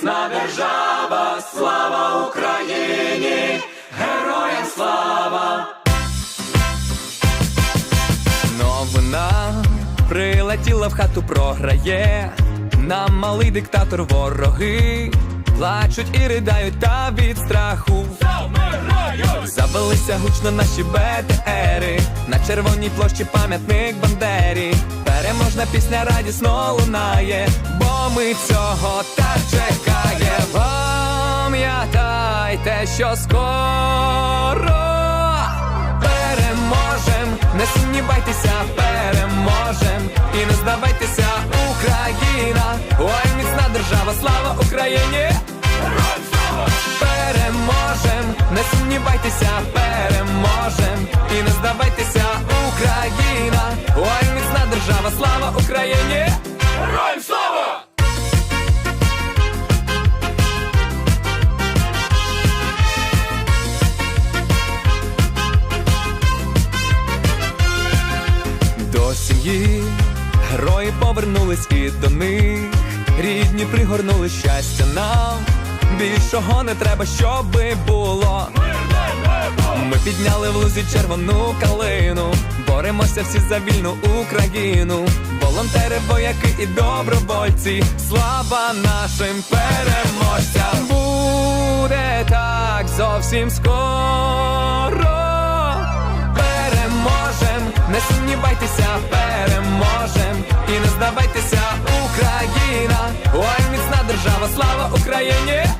міцна держава, слава Україні, героям слава. Новина прилетіла в хату, програє. Нам малий диктатор вороги. Плачуть і riдають та від страху. Завелися гучно наші БТРи На червоній площі пам'ятник Бандері Переможна пісня радісно лунає, бо ми цього так чекає. Пам'ятайте, що скоро переможем, не сумнівайтеся, переможем. І не здавайтеся, Україна, ой, міцна держава, слава Україні! Переможем, не сумнівайтеся, переможем. І не здавайтеся, Україна, ой, міцна держава, слава Україні! Сім'ї герої повернулись і до них. Рідні пригорнули щастя нам. Більшого не треба, щоби було. Ми підняли в лузі червону калину, боремося всі за вільну Україну. Волонтери, вояки і добровольці. Слава нашим переможцям! Буде так зовсім скоро. Не сумнівайтеся, переможем і не здавайтеся, Україна, ой, міцна держава, слава Україні!